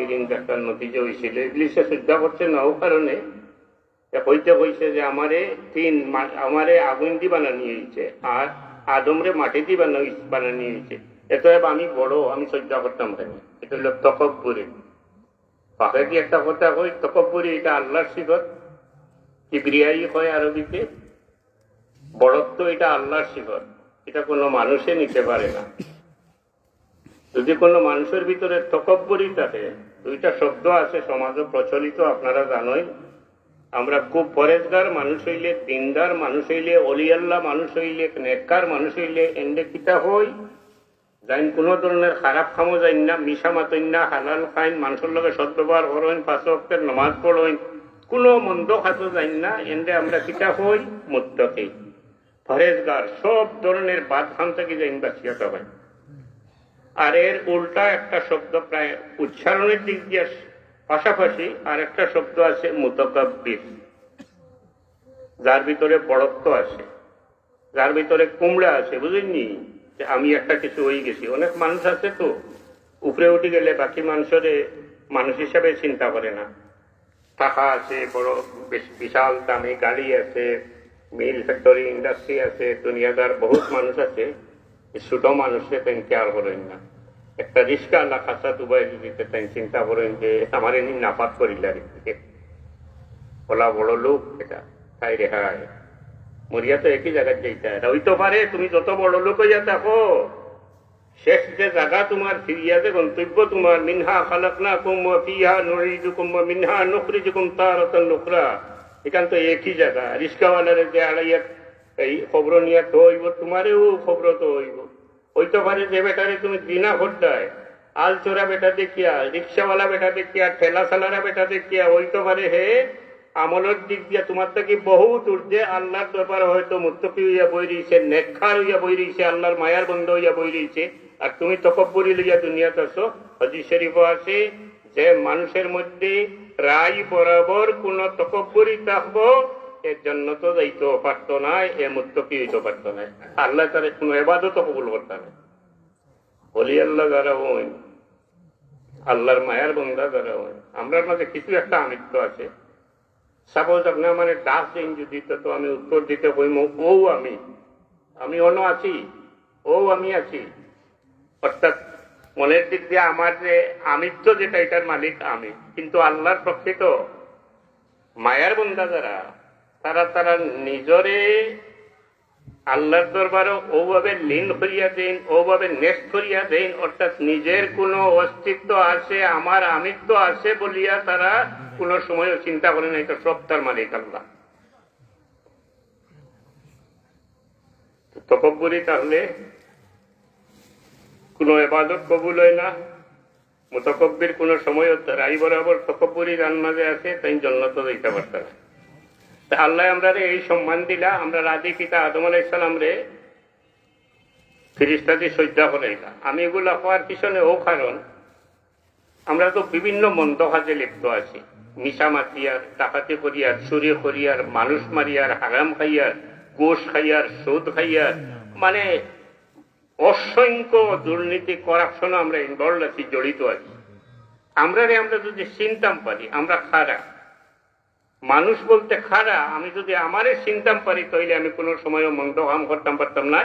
ফিরিন একটা নতিজা হয়েছিল। ইংলিশে শ্রদ্ধা করছে না, ও কারণে। কইতে কইছে যে, আমারে তিন আমারে আগুন দি বানানি হয়েছে, আর আদমরে মাটি দি বানানি হয়েছে। এত আমি বড়, আমি শ্রদ্ধা করতাম কেন এটা হলো তকব্বুরে। পাখে কি একটা কথা কই, তকব্বুরি এটা আল্লাহর সিফত? কিবরিয়াই হয় আরবিতে? বড়ত্ব এটা আল্লাহর সিফত। এটা কোনো মানুষে নিতে পারে না। যদি কোনো মানুষের ভিতরে তকব্বরি থাকে দুইটা শব্দ আছে, সমাজে প্রচলিত, আপনারা জানোই। আমরা খুব পরেজগার মানুষ হইলে দিনদার মানুষ হইলে অলিয়াল্লাহ মানুষ হইলে, নেককার মানুষ হইলে, এন্ডে কিতা হই? যাইন কোনো ধরনের খারাপ খামো যাইন না, মিশা মাতইন না, হালাল খাইন, মানুষের লগে সদ্ব্যবহার করেন অক্টের নমাজ পড়েন কোনো মন্দ খাতো যাইন না, এন্ডে আমরা কিতা হই? মুত্তকি। পরেজগার সব ধরনের বাদ খান থেকে যাইন বাঁচিয়া সবাই আর এর উল্টা একটা শব্দ প্রায় উচ্চারণের দিক দিয়ে পাশাপাশি আর একটা শব্দ আছে মুতকাব্বির। যার ভিতরে বড়ত্ব আছে। যার ভিতরে কুমড়া আছে, বুঝেননি? যে আমি একটা কিছু হয়ে গেছি। অনেক মানুষ আছে তো। উপরে উঠে গেলে বাকি মানুষের মানুষ হিসাবে চিন্তা করে না। টাকা আছে, বড় বিশাল, দামি গাড়ি আছে, মিল ফ্যাক্টরি, ইন্ডাস্ট্রি আছে, দুনিয়াদার বহুত মানুষ আছে। ছোট মানুষে তেন কেয়ার করেন না। একটা রিক্সা আল্লাহ খাসা দুবাই দিতে তেন চিন্তা করেন যে, আমার এমনি নাপাত করিল কি। বড় লোক এটা। তাই রেহাই মরিয়া তো একই জায়গায় যাইতে হয় হইতে পারে তুমি যত বড় লোক হইয়া থাকো। শেষ যে জায়গা তোমার, ফিরিয়া যে গন্তব্য তোমার। মিনহা খালাক না কুম ফিহা নুরিজুকুম মিনহা নুখরিজুকুম তারাতান নুখরা এখান তো একই জায়গা। রিস্কাওয়ালারে যে আড়াইয়া এই খবর নিয়ে তো হইব, তোমারেও খবর তো হইব। হইতে পারে যে বেটারে তুমি দিনা ঘটায় আল চোরা বেটা দেখিয়া, রিক্সাওয়ালা বেটা দেখিয়া ঠেলা চালারা বেটা দেখিয়া, হইতে পারে হে, আমলের দিক দিয়া তোমার থেকে বহুত ঊর্ধ্বে আল্লাহর ব্যাপারে হয়তো মুত্তকি হইয়া বই রইছে নেকখার হইয়া বই রইছে আল্লাহর মায়ার বন্ধ হইয়া বই রইছে আর তুমি তকব্বরি লইয়া দুনিয়াতে আছো হজি শরীফ আছে যে মানুষের মধ্যে রায় বরাবর কোন তকব্বরি থাকব এর জন্য তো যাইতে পারতো না এ মুত্তকি হইতে পারতো না আল্লাহ তার কোনো এবাদত কবুল করতে না বলি আল্লাহ যারা হইন, আল্লাহর মায়ার বন্ধা যারা হইন, আমরার মাঝে কিছু একটা আমিত্ব আছে। সাপোজ আপনার মানে ডাক দিন যদি, তো তো আমি উত্তর দিতে হইম, ও আমি আমি অন্য আছি, ও আমি আছি। অর্থাৎ মনের দিক দিয়ে আমার যে আমিত্ব যেটা, এটার মালিক আমি। কিন্তু আল্লাহর প্রকৃত মায়ার বন্ধা যারা তারা তারা নিজরে আল্লাহর দরবারে ওভাবে লীন করিয়া দেন ওভাবে নেস্ট করিয়া দেন অর্থাৎ নিজের কোনো অস্তিত্ব আছে, আমার আমিত্ব আছে বলিয়া তারা কোনো সময় চিন্তা করে না এটা সব তার মালিক আল্লাহ। তকব্বরি তাহলে কোনো এবাদত কবুল হয় না। মুতকব্বির কোনো সময় রাই বরাবর তকব্বরি রান মাঝে আছে, তাই জন্য তো দিতে পারত না আল্লাহ আমরা এই সম্মান দিলা, আমরা রাজি পিতা আদম আলাইসালাম রে ফিরিস্তাদি শ্রদ্ধা করাইলা আমি এগুলা হওয়ার পিছনে ও কারণ, আমরা তো বিভিন্ন মন্দ কাজে লিপ্ত আছি। মিশা মাতিয়ার ডাকাতি করিয়ার, চুরি করিয়ার, মানুষ মারিয়ার, হারাম খাইয়ার, গোশ খাইয়ার, সুদ খাইয়ার মানে অসংখ্য দুর্নীতি, করাপশন আমরা ইনভলভ আছি, জড়িত আছি। আমরা রে আমরা যদি চিনতাম পারি, আমরা খারা। মানুষ বলতে খারা আমি যদি আমারে চিনতাম পারি তাইলে আমি কোনো সময় মন্দ করতাম, পারতাম না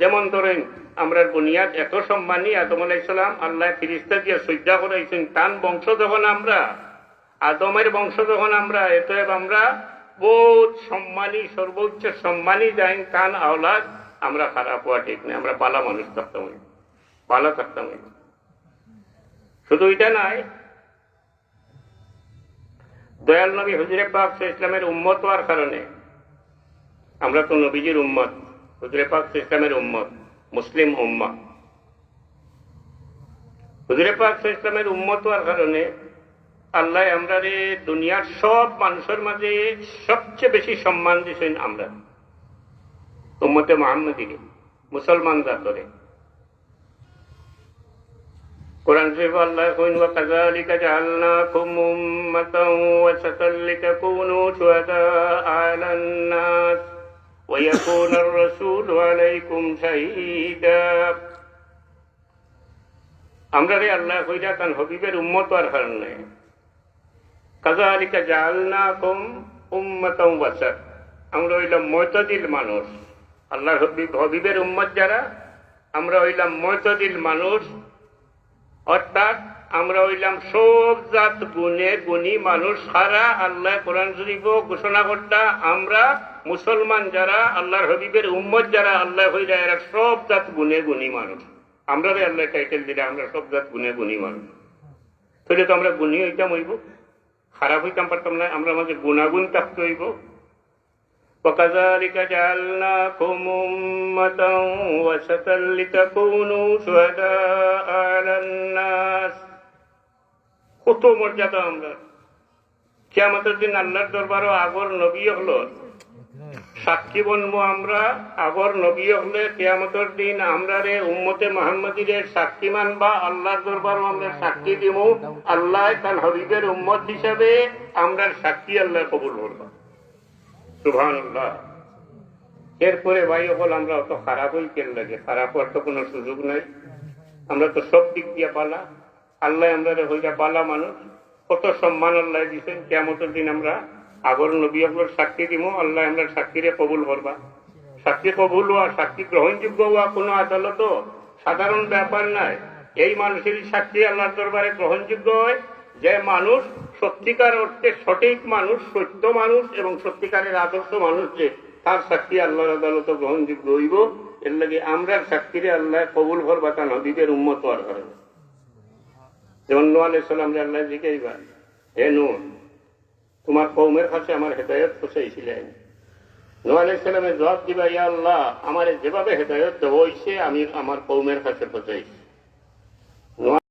যেমন ধরেন, আমরা বুনিয়াদ এত সম্মানী আদম আলাইসালাম আল্লাহ ফিরিস্তা দিয়ে শ্রদ্ধা করাইছেন তান বংশ যখন আমরা, আদমের বংশ যখন আমরা এতএব আমরা বহুত সম্মানী, সর্বোচ্চ সম্মানী যাই তান আওলাদ, আমরা খারাপ হওয়া ঠিক নেই আমরা পালা মানুষ থাকতাম। পালা থাকতাম শুধু এটা নয় দয়াল নবী হুজুরে পাক ইসলামের উম্মত হওয়ার কারণে। আমরা তো নবীজির উম্মত, হুজুরে পাক ইসলামের উম্মত, মুসলিম উম্মা হুজুরে পাক ইসলামের উম্মত হওয়ার কারণে আল্লাহ আমরা রে দুনিয়ার সব মানুষের মাঝে সবচেয়ে বেশি সম্মান দিয়েছেন আমরা। উম্মতে মোহাম্মদীকে, মুসলমান জাতরে। কোরআন শরীফ আল্লাহ কইন ওয়া কাযালিকা জাআলনাকুম উম্মাতান ওয়াসাতাল লিতাকুনু শুহাদা'a 'আলান নাস ওয়া ইয়াকুনা আর-রাসূলু 'আলাইকুম শাহীদা আমরা রে আল্লাহ কইরা তান হবিবের উম্মত আর কারণে কাজালিকা জালনা কম উম্মতম ওয়াসাত আমরা হইলাম ময়তদিল মানুষ। আল্লাহর হবিব হবিবের উম্মত যারা, আমরা হইলাম ময়তদিল মানুষ। অর্থাৎ আমরা হইলাম সব জাত গুণে গুণী মানুষ। সারা আল্লাহ কোরআন শরীফ ঘোষণা করতা, আমরা মুসলমান যারা, আল্লাহর হবিবের উম্মত যারা, আল্লাহ হইলা এরা সব জাত গুণে গুণী মানুষ। আমরা আল্লাহ টাইটেল দিলে আমরা সব জাত গুণে গুণী মানুষ। তাহলে তো আমরা গুণী হইতাম হইব। খারাপ হইতাম পারতাম না, আমরা মাঝে গুণাগুণ থাকতে হইব। وكذلك جعلناكم أمة وسطا لتكونوا شهداء على الناس কত মর্যাদা আমরা কিয়ামতের দিন আল্লাহর দরবারও আগর নবী হলো সাক্ষী বনবো আমরা আগর নবী হলে কিয়ামতের দিন আমরা রে উম্মতে মোহাম্মদীরে সাক্ষী মানবা আল্লাহর দরবারও আমরা সাক্ষী দিব আল্লাহ তার হবিবের উম্মত হিসাবে আমরা সাক্ষী আল্লাহ কবুল করবা এরপরে, ভাই, হল আমরা অত খারাপ হই কেন লাগে খারাপ হওয়ার তো কোনো সুযোগ নাই। আমরা তো সব দিক দিয়ে পালা। আল্লাহ আমরা হইয়া পালা মানুষ। কত সম্মান আল্লাহ দিচ্ছেন কেমতের দিন আমরা আগর নবী আপনার সাক্ষী দিব আল্লাহ আমরা সাক্ষীরে কবুল করবা। সাক্ষী কবুল হওয়া, সাক্ষী গ্রহণযোগ্য হওয়া কোনো আদালত সাধারণ ব্যাপার নাই। এই মানুষেরই সাক্ষী আল্লাহর দরবারে গ্রহণযোগ্য হয়। যে মানুষ সত্যিকার অর্থে সঠিক মানুষ, সত্য মানুষ এবং সত্যিকারের আদর্শ মানুষ যে, তার সাক্ষী আল্লাহর আদালত গ্রহণযোগ্য হইব। এর লাগে আমরা সাক্ষীরে আল্লাহ কবুল করবা তা নদীদের উন্মত আর করে যেমন নোয়া আলাইসাল্লাম যে আল্লাহ জিজ্ঞাইবা হে নু তোমার কৌমের কাছে আমার হেদায়ত পৌঁছাইছিলেন নোয়া আলাইসাল্লামের জবাব দিবা, ইয়া আল্লাহ, আমার যেভাবে হেদায়ত হয়েছে আমি আমার কৌমের কাছে পৌঁছাইছি। নোয়া